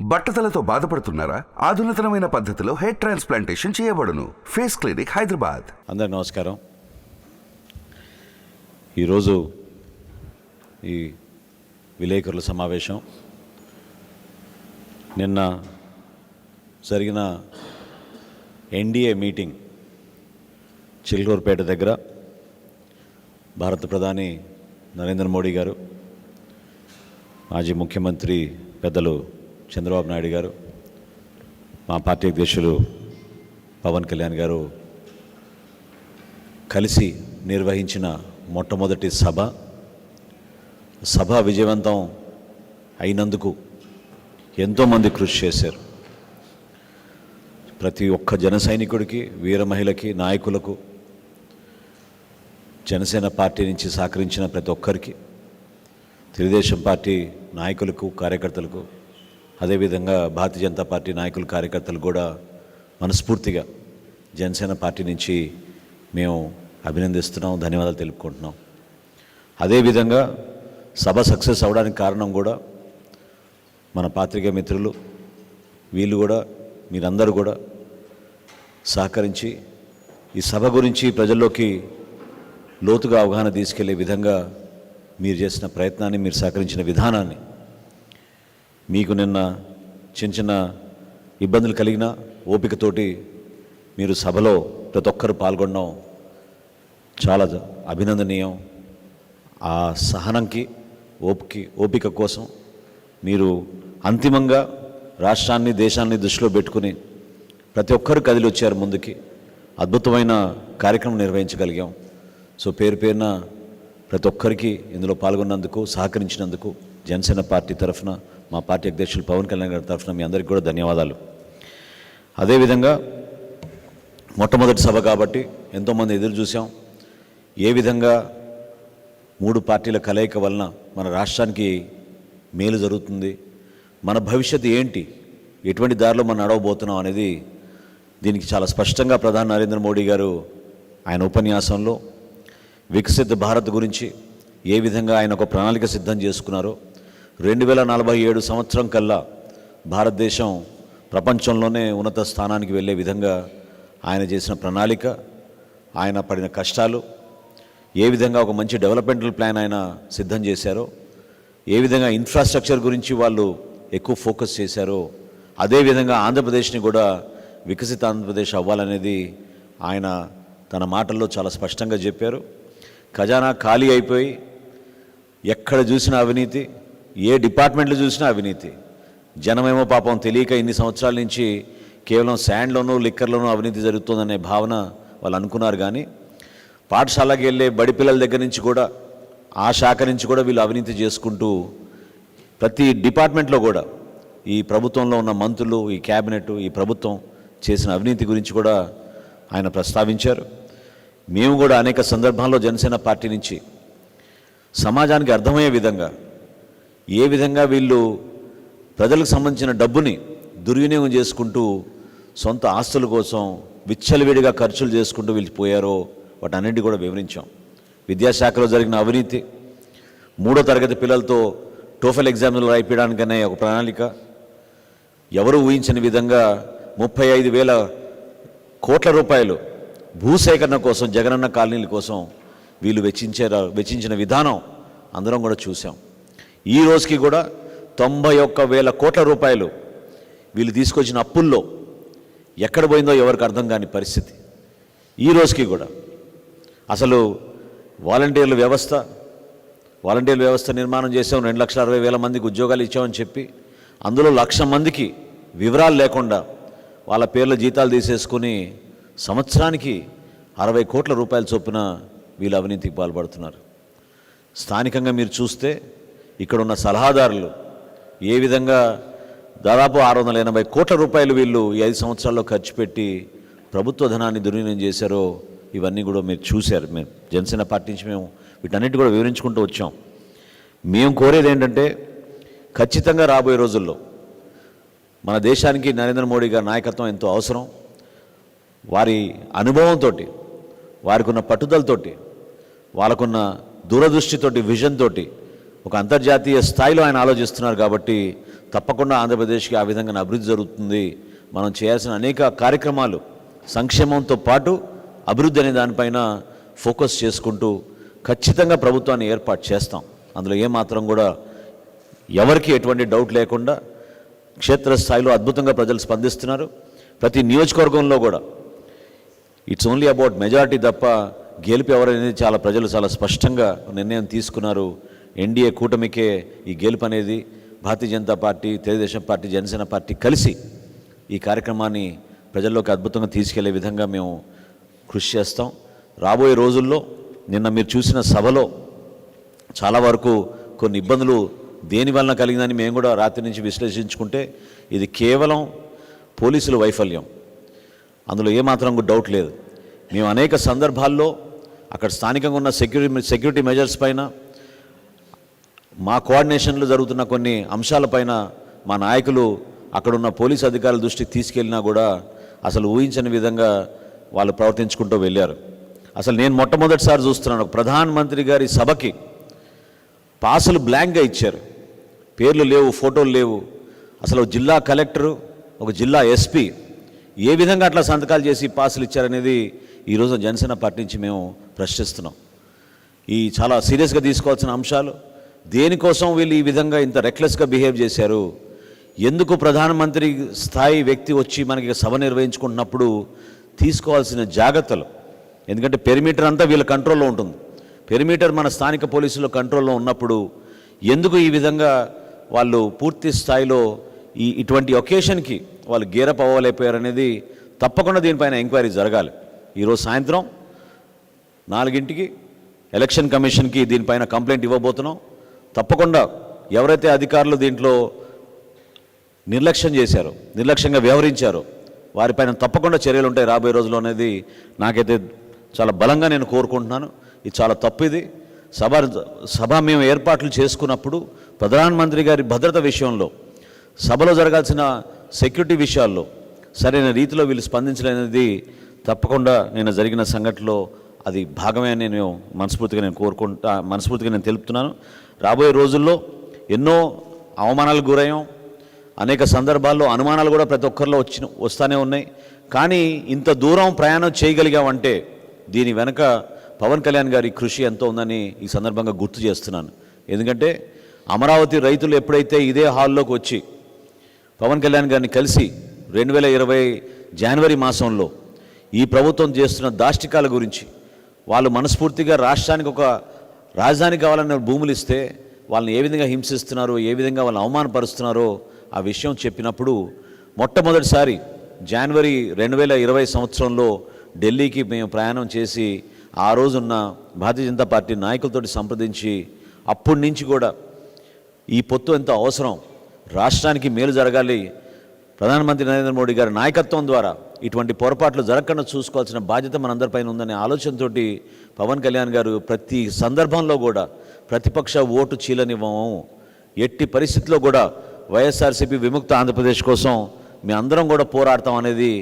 బట్టతలతో బాధపడుతున్నారా? ఆధునితనమైన పద్ధతిలో హెయిర్ ట్రాన్స్ప్లాంటేషన్ చేయబడును. Face clinic Hyderabad. అందరు నమస్కారం. ఈరోజు ఈ విలేకరుల సమావేశం. నిన్న జరిగిన ఎన్డీఏ మీటింగ్ చిల్లూరుపేట దగ్గర భారత ప్రధాని నరేంద్ర మోడీ గారు మాజీ ముఖ్యమంత్రి పెద్దలు చంద్రబాబు నాయుడు గారు మా పార్టీ అధ్యక్షులు పవన్ కళ్యాణ్ గారు కలిసి నిర్వహించిన మొట్టమొదటి సభ. సభ విజయవంతం అయినందుకు ఎంతోమంది కృషి చేశారు. ప్రతి ఒక్క జన సైనికుడికి వీర మహిళకి నాయకులకు జనసేన పార్టీ నుంచి సహకరించిన ప్రతి ఒక్కరికి తెలుగుదేశం పార్టీ నాయకులకు కార్యకర్తలకు అదేవిధంగా భారతీయ జనతా పార్టీ నాయకులు కార్యకర్తలు కూడా మనస్ఫూర్తిగా జనసేన పార్టీ నుంచి మేము అభినందిస్తున్నాం ధన్యవాదాలు తెలుపుకుంటున్నాం. అదేవిధంగా సభ సక్సెస్ అవడానికి కారణం కూడా మన పాత్రికేయ మిత్రులు వీళ్ళు కూడా మీరందరూ కూడా సహకరించి ఈ సభ గురించి ప్రజల్లోకి లోతుగా అవగాహన తీసుకెళ్ళే విధంగా మీరు చేసిన ప్రయత్నాన్ని మీరు సహకరించిన విధానాన్ని మీకు నిన్న చిన్న చిన్న ఇబ్బందులు కలిగిన ఓపికతోటి మీరు సభలో ప్రతి ఒక్కరు పాల్గొనడం చాలా అభినందనీయం. ఆ సహనంకి ఓపికి ఓపిక కోసం మీరు అంతిమంగా రాష్ట్రాన్ని దేశాన్ని దృష్టిలో పెట్టుకుని ప్రతి ఒక్కరు కదిలి వచ్చారు ముందుకి. అద్భుతమైన కార్యక్రమం నిర్వహించగలిగాం. సో పేరు పేరున ప్రతి ఒక్కరికి ఇందులో పాల్గొన్నందుకు సహకరించినందుకు జనసేన పార్టీ తరఫున మా పార్టీ అధ్యక్షులు పవన్ కళ్యాణ్ గారి తరఫున మీ అందరికీ కూడా ధన్యవాదాలు. అదేవిధంగా మొట్టమొదటి సభ కాబట్టి ఎంతోమంది ఎదురు చూసాం ఏ విధంగా మూడు పార్టీల కలయిక వలన మన రాష్ట్రానికి మేలు జరుగుతుంది మన భవిష్యత్తు ఏంటి ఎటువంటి దారిలో మనం నడవబోతున్నాం అనేది దీనికి చాలా స్పష్టంగా ప్రధాని నరేంద్ర మోడీ గారు ఆయన ఉపన్యాసంలో వికసిత భారత్ గురించి ఏ విధంగా ఆయన ఒక ప్రణాళిక సిద్ధం చేసుకున్నారో రెండు వేల నలభై ఏడు సంవత్సరం కల్లా భారతదేశం ప్రపంచంలోనే ఉన్నత స్థానానికి వెళ్ళే విధంగా ఆయన చేసిన ప్రణాళిక ఆయన పడిన కష్టాలు ఏ విధంగా ఒక మంచి డెవలప్మెంటల్ ప్లాన్ ఆయన సిద్ధం చేశారో ఏ విధంగా ఇన్ఫ్రాస్ట్రక్చర్ గురించి వాళ్ళు ఎక్కువ ఫోకస్ చేశారో అదేవిధంగా ఆంధ్రప్రదేశ్ని కూడా వికసిత ఆంధ్రప్రదేశ్ అవ్వాలనేది ఆయన తన మాటల్లో చాలా స్పష్టంగా చెప్పారు. ఖజానా ఖాళీ అయిపోయి ఎక్కడ చూసిన అవినీతి ఏ డిపార్ట్మెంట్లో చూసినా అవినీతి. జనమేమో పాపం తెలియక ఇన్ని సంవత్సరాల నుంచి కేవలం శాండ్లోనూ లిక్కర్లోనూ అవినీతి జరుగుతుందనే భావన వాళ్ళు అనుకున్నారు కానీ పాఠశాలకి వెళ్ళే బడి పిల్లల దగ్గర నుంచి కూడా ఆ శాఖ నుంచి కూడా వీళ్ళు అవినీతి చేసుకుంటూ ప్రతి డిపార్ట్మెంట్లో కూడా ఈ ప్రభుత్వంలో ఉన్న మంత్రులు ఈ క్యాబినెట్ ఈ ప్రభుత్వం చేసిన అవినీతి గురించి కూడా ఆయన ప్రస్తావించారు. మేము కూడా అనేక సందర్భాల్లో జనసేన పార్టీ నుంచి సమాజానికి అర్థమయ్యే విధంగా ఏ విధంగా వీళ్ళు ప్రజలకు సంబంధించిన డబ్బుని దుర్వినియోగం చేసుకుంటూ సొంత ఆస్తుల కోసం విచ్చలవిడిగా ఖర్చులు చేసుకుంటూ వీళ్ళు పోయారో వాటన్నింటి కూడా వివరించాం. విద్యాశాఖలో జరిగిన అవినీతి మూడో తరగతి పిల్లలతో టోఫెల్ ఎగ్జామ్లు రాయిపించడానికనే ఒక ప్రణాళిక. ఎవరు ఊహించని విధంగా ముప్పై ఐదు వేల కోట్ల రూపాయలు భూసేకరణ కోసం జగనన్న కాలనీల కోసం వీళ్ళు వెచ్చించారు వెచ్చించిన విధానం అందరం కూడా చూసాం ఈ రోజుకి కూడా తొంభై ఒక్క వేల కోట్ల రూపాయలు వీళ్ళు తీసుకొచ్చిన అప్పుల్లో ఎక్కడ పోయిందో ఎవరికి అర్థం కాని పరిస్థితి. ఈ రోజుకి కూడా అసలు వాలంటీర్ల వ్యవస్థ వాలంటీర్ల వ్యవస్థ నిర్మాణం చేసాం రెండు లక్షల అరవై వేల మందికి ఉద్యోగాలు ఇచ్చామని చెప్పి అందులో లక్ష మందికి వివరాలు లేకుండా వాళ్ళ పేర్ల జీతాలు తీసేసుకుని సంవత్సరానికి అరవై కోట్ల రూపాయల చొప్పున వీళ్ళు అవినీతికి పాల్పడుతున్నారు. స్థానికంగా మీరు చూస్తే ఇక్కడ ఉన్న సలహాదారులు ఏ విధంగా దాదాపు ఆరు వందల ఎనభై కోట్ల రూపాయలు వీళ్ళు ఈ ఐదు సంవత్సరాల్లో ఖర్చు పెట్టి ప్రభుత్వ ధనాన్ని దుర్వినియోగం చేశారో ఇవన్నీ కూడా మీరు చూశారు. మేము జనసేన పార్టీ నుంచి మేము వీటన్నిటి కూడా వివరించుకుంటూ వచ్చాం. మేము కోరేది ఏంటంటే ఖచ్చితంగా రాబోయే రోజుల్లో మన దేశానికి నరేంద్ర మోడీ గారి నాయకత్వం ఎంతో అవసరం. వారి అనుభవంతో వారికి ఉన్న పట్టుదలతోటి వాళ్ళకున్న దూరదృష్టితోటి విజన్ తోటి ఒక అంతర్జాతీయ స్థాయిలో ఆయన ఆలోచిస్తున్నారు కాబట్టి తప్పకుండా ఆంధ్రప్రదేశ్కి ఆ విధంగా అభివృద్ధి జరుగుతుంది. మనం చేయాల్సిన అనేక కార్యక్రమాలు సంక్షేమంతో పాటు అభివృద్ధి అనే దానిపైన ఫోకస్ చేసుకుంటూ ఖచ్చితంగా ప్రభుత్వాన్ని ఏర్పాటు చేస్తాం. అందులో ఏమాత్రం కూడా ఎవరికి ఎటువంటి డౌట్ లేకుండా క్షేత్రస్థాయిలో అద్భుతంగా ప్రజలు స్పందిస్తున్నారు. ప్రతి నియోజకవర్గంలో కూడా ఇట్స్ ఓన్లీ అబౌట్ మెజారిటీ తప్ప గెలుపు ఎవరనేది చాలా ప్రజలు చాలా స్పష్టంగా నిర్ణయం తీసుకున్నారు. ఎన్డీఏ కూటమికే ఈ గెలుపు అనేది Bharatiya Janata party Telugu Desam party Janasena party కలిసి ఈ కార్యక్రమాన్ని ప్రజల్లోకి అద్భుతంగా తీసుకెళ్ళే విధంగా మేము కృషి చేస్తాం. రాబోయే రోజుల్లో నిన్న మీరు చూసిన సభలో చాలా వరకు కొన్ని ఇబ్బందులు దేని వలన కలిగిందని మేము కూడా రాత్రి నుంచి విశ్లేషించుకుంటే ఇది కేవలం పోలీసుల వైఫల్యం. అందులో ఏమాత్రం డౌట్ లేదు. మేము అనేక సందర్భాల్లో అక్కడ స్థానికంగా ఉన్న సెక్యూరిటీ సెక్యూరిటీ మెజర్స్ పైన మా కోఆర్డినేషన్లో జరుగుతున్న కొన్ని అంశాలపైన మా నాయకులు అక్కడున్న పోలీస్ అధికారుల దృష్టికి తీసుకెళ్ళినా కూడా అసలు ఊహించని విధంగా వాళ్ళు ప్రవర్తించుకుంటూ వెళ్ళారు. అసలు నేను మొట్టమొదటిసారి చూస్తున్నాను ప్రధానమంత్రి గారి సభకి పాసులు బ్లాంక్గా ఇచ్చారు. పేర్లు లేవు ఫోటోలు లేవు. అసలు జిల్లా కలెక్టరు ఒక జిల్లా ఎస్పీ ఏ విధంగా అట్లా సంతకాలు చేసి పాసులు ఇచ్చారనేది ఈరోజు జనసేన పార్టీ నుంచి మేము ప్రశ్నిస్తున్నాం. ఈ చాలా సీరియస్గా తీసుకోవాల్సిన అంశాలు దేనికోసం వీళ్ళు ఈ విధంగా ఇంత రెక్లెస్గా బిహేవ్ చేశారు? ఎందుకు ప్రధానమంత్రి స్థాయి వ్యక్తి వచ్చి మనకి సభ నిర్వహించుకుంటున్నప్పుడు తీసుకోవాల్సిన జాగ్రత్తలు? ఎందుకంటే పెరిమీటర్ అంతా వీళ్ళ కంట్రోల్లో ఉంటుంది. పెరిమీటర్ మన స్థానిక పోలీసుల కంట్రోల్లో ఉన్నప్పుడు ఎందుకు ఈ విధంగా వాళ్ళు పూర్తి స్థాయిలో ఈ ఇటువంటి ఒకేషన్కి వాళ్ళు గేరప్ అవ్వలేకపోయారు అనేది తప్పకుండా దీనిపైన ఎంక్వైరీ జరగాలి. ఈరోజు సాయంత్రం నాలుగింటికి ఎలక్షన్ కమిషన్కి దీనిపైన కంప్లైంట్ ఇవ్వబోతున్నాం. తప్పకుండా ఎవరైతే అధికారులు దీంట్లో నిర్లక్ష్యం చేశారో నిర్లక్ష్యంగా వ్యవహరించారో వారిపైన తప్పకుండా చర్యలు ఉంటాయి రాబోయే రోజులు అనేది నాకైతే చాలా బలంగా నేను కోరుకుంటున్నాను. ఇది చాలా తప్పు ఇది. సభ సభ మేము ఏర్పాట్లు చేసుకున్నప్పుడు ప్రధానమంత్రి గారి భద్రత విషయంలో సభలో జరగాల్సిన సెక్యూరిటీ విషయాల్లో సరైన రీతిలో వీళ్ళు స్పందించలేనిది తప్పకుండా నేను జరిగిన సంఘటనలో అది భాగమే నేను మనస్ఫూర్తిగా నేను కోరుకుంటా మనస్ఫూర్తిగా నేను తెలుపుతున్నాను. రాబోయే రోజుల్లో ఎన్నో అవమానాలకు గురయ్యాం. అనేక సందర్భాల్లో అనుమానాలు కూడా ప్రతి ఒక్కరిలో వచ్చిన వస్తూనే ఉన్నాయి. కానీ ఇంత దూరం ప్రయాణం చేయగలిగామంటే దీని వెనక పవన్ కళ్యాణ్ గారి కృషి ఎంతో ఉందని ఈ సందర్భంగా గుర్తు చేస్తున్నాను. ఎందుకంటే అమరావతి రైతులు ఎప్పుడైతే ఇదే హాల్లోకి వచ్చి పవన్ కళ్యాణ్ గారిని కలిసి రెండు వేల ఇరవై జనవరి మాసంలో ఈ ప్రభుత్వం చేస్తున్న దాష్టికాల గురించి వాళ్ళు మనస్ఫూర్తిగా రాష్ట్రానికి ఒక రాజధాని కావాలన్న భూములు ఇస్తే వాళ్ళని ఏ విధంగా హింసిస్తున్నారో ఏ విధంగా వాళ్ళని అవమానపరుస్తున్నారో ఆ విషయం చెప్పినప్పుడు మొట్టమొదటిసారి జనవరి రెండు వేల ఇరవై సంవత్సరంలో ఢిల్లీకి మేము ప్రయాణం చేసి ఆ రోజున్న భారతీయ జనతా పార్టీ నాయకులతోటి సంప్రదించి అప్పటి నుంచి కూడా ఈ పొత్తు ఎంత అవసరం రాష్ట్రానికి మేలు జరగాలి ప్రధానమంత్రి నరేంద్ర మోడీ గారి నాయకత్వం ద్వారా ఇటువంటి పొరపాట్లు జరగకుండా చూసుకోవాల్సిన బాధ్యత మనందరిపైన ఉందనే ఆలోచనతోటి పవన్ కళ్యాణ్ గారు ప్రతి సందర్భంలో కూడా ప్రతిపక్ష ఓటు చీలనివ్వము. ఎట్టి పరిస్థితిలో కూడా వైఎస్ఆర్సీపీ విముక్త ఆంధ్రప్రదేశ్ కోసం మీ అందరం కూడా పోరాడతాం అనేది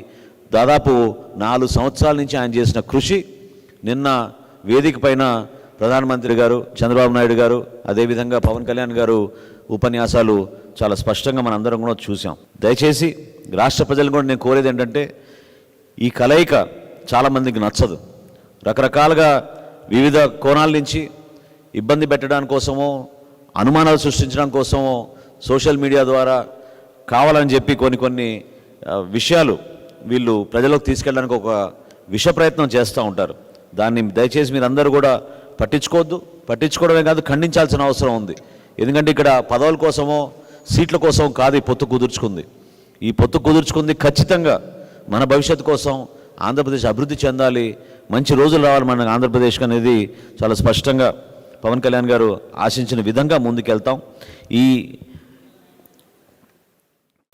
దాదాపు నాలుగు సంవత్సరాల నుంచి ఆయన చేసిన కృషి. నిన్న వేదిక పైన ప్రధానమంత్రి గారు చంద్రబాబు నాయుడు గారు అదేవిధంగా పవన్ కళ్యాణ్ గారు ఉపన్యాసాలు చాలా స్పష్టంగా మనందరం కూడా చూసాం. దయచేసి రాష్ట్ర ప్రజలు కూడా నేను కోరేది ఏంటంటే ఈ కలయిక చాలామందికి నచ్చదు. రకరకాలుగా వివిధ కోణాల నుంచి ఇబ్బంది పెట్టడానికి కోసమో అనుమానాలు సృష్టించడం కోసమో సోషల్ మీడియా ద్వారా కావాలని చెప్పి కొన్ని కొన్ని విషయాలు వీళ్ళు ప్రజలకు తీసుకెళ్ళడానికి ఒక విష ప్రయత్నం చేస్తూ ఉంటారు. దాన్ని దయచేసి మీరందరూ కూడా పట్టించుకోవద్దు. పట్టించుకోవడమే కాదు ఖండించాల్సిన అవసరం ఉంది. ఎందుకంటే ఇక్కడ పదవుల కోసమో సీట్ల కోసం కాదు ఈ పొత్తు కుదుర్చుకుంది. ఈ పొత్తు కుదుర్చుకుంది ఖచ్చితంగా మన భవిష్యత్తు కోసం ఆంధ్రప్రదేశ్ అభివృద్ధి చెందాలి మంచి రోజులు రావాలి మన ఆంధ్రప్రదేశ్కి అనేది చాలా స్పష్టంగా పవన్ కళ్యాణ్ గారు ఆశించిన విధంగా ముందుకెళ్తాం. ఈ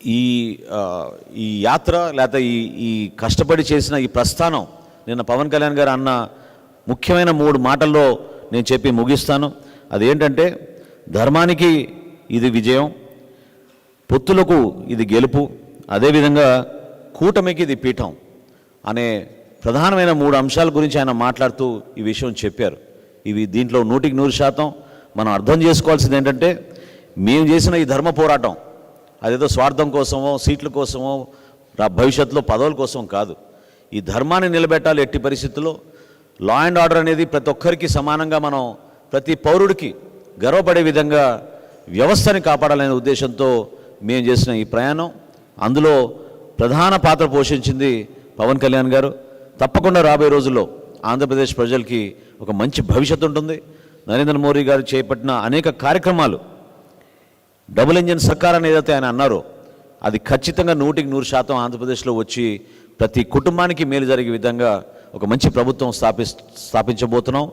ఈ ఈ యాత్ర లేకపోతే ఈ ఈ కష్టపడి చేసిన ఈ ప్రస్థానం నిన్న పవన్ కళ్యాణ్ గారు అన్న ముఖ్యమైన మూడు మాటల్లో నేను చెప్పి ముగిస్తాను. అదేంటంటే ధర్మానికి ఇది విజయం పొత్తులకు ఇది గెలుపు అదేవిధంగా కూటమికి ఇది పీఠం అనే ప్రధానమైన మూడు అంశాల గురించి ఆయన మాట్లాడుతూ ఈ విషయం చెప్పారు. ఇవి దీంట్లో నూటికి నూరు శాతం మనం అర్థం చేసుకోవాల్సింది ఏంటంటే మేము చేసిన ఈ ధర్మ పోరాటం అదేదో స్వార్థం కోసమో సీట్ల కోసమో భవిష్యత్తులో పదవుల కోసం కాదు. ఈ ధర్మాన్ని నిలబెట్టాలి ఎట్టి పరిస్థితుల్లో. లా అండ్ ఆర్డర్ అనేది ప్రతి ఒక్కరికి సమానంగా మనం ప్రతి పౌరుడికి గర్వపడే విధంగా వ్యవస్థని కాపాడాలనే ఉద్దేశంతో మేము చేసిన ఈ ప్రయాణం. అందులో ప్రధాన పాత్ర పోషించింది పవన్ కళ్యాణ్ గారు. తప్పకుండా రాబోయే రోజుల్లో ఆంధ్రప్రదేశ్ ప్రజలకి ఒక మంచి భవిష్యత్తు ఉంటుంది. నరేంద్ర మోడీ గారు చేపట్టిన అనేక కార్యక్రమాలు డబుల్ ఇంజిన్ సర్కార్ ఏదైతే ఆయన అన్నారో అది ఖచ్చితంగా నూటికి నూరు శాతం ఆంధ్రప్రదేశ్లో వచ్చి ప్రతి కుటుంబానికి మేలు జరిగే విధంగా ఒక మంచి ప్రభుత్వం స్థాపి స్థాపించబోతున్నాం.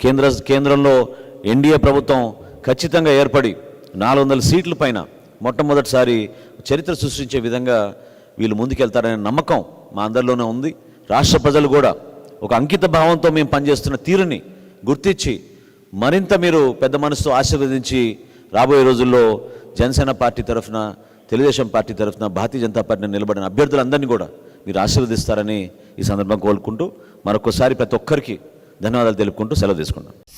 కేంద్ర కేంద్రంలో ఎన్డీఏ ప్రభుత్వం ఖచ్చితంగా ఏర్పడి నాలుగు వందల సీట్ల పైన మొట్టమొదటిసారి చరిత్ర సృష్టించే విధంగా వీళ్ళు ముందుకెళ్తారనే నమ్మకం మా అందరిలోనే ఉంది. రాష్ట్ర ప్రజలు కూడా ఒక అంకిత భావంతో మేము పనిచేస్తున్న తీరుని గుర్తించి మరింత మీరు పెద్ద మనసుతో ఆశీర్వదించి రాబోయే రోజుల్లో జనసేన పార్టీ తరఫున తెలుగుదేశం పార్టీ తరఫున భారతీయ జనతా పార్టీని నిలబడిన అభ్యర్థులందరినీ కూడా మీరు ఆశీర్వదిస్తారని ఈ సందర్భంగా కోరుకుంటూ మరొకసారి ప్రతి ఒక్కరికి ధన్యవాదాలు తెలుపుకుంటూ సెలవు తీసుకుంటాం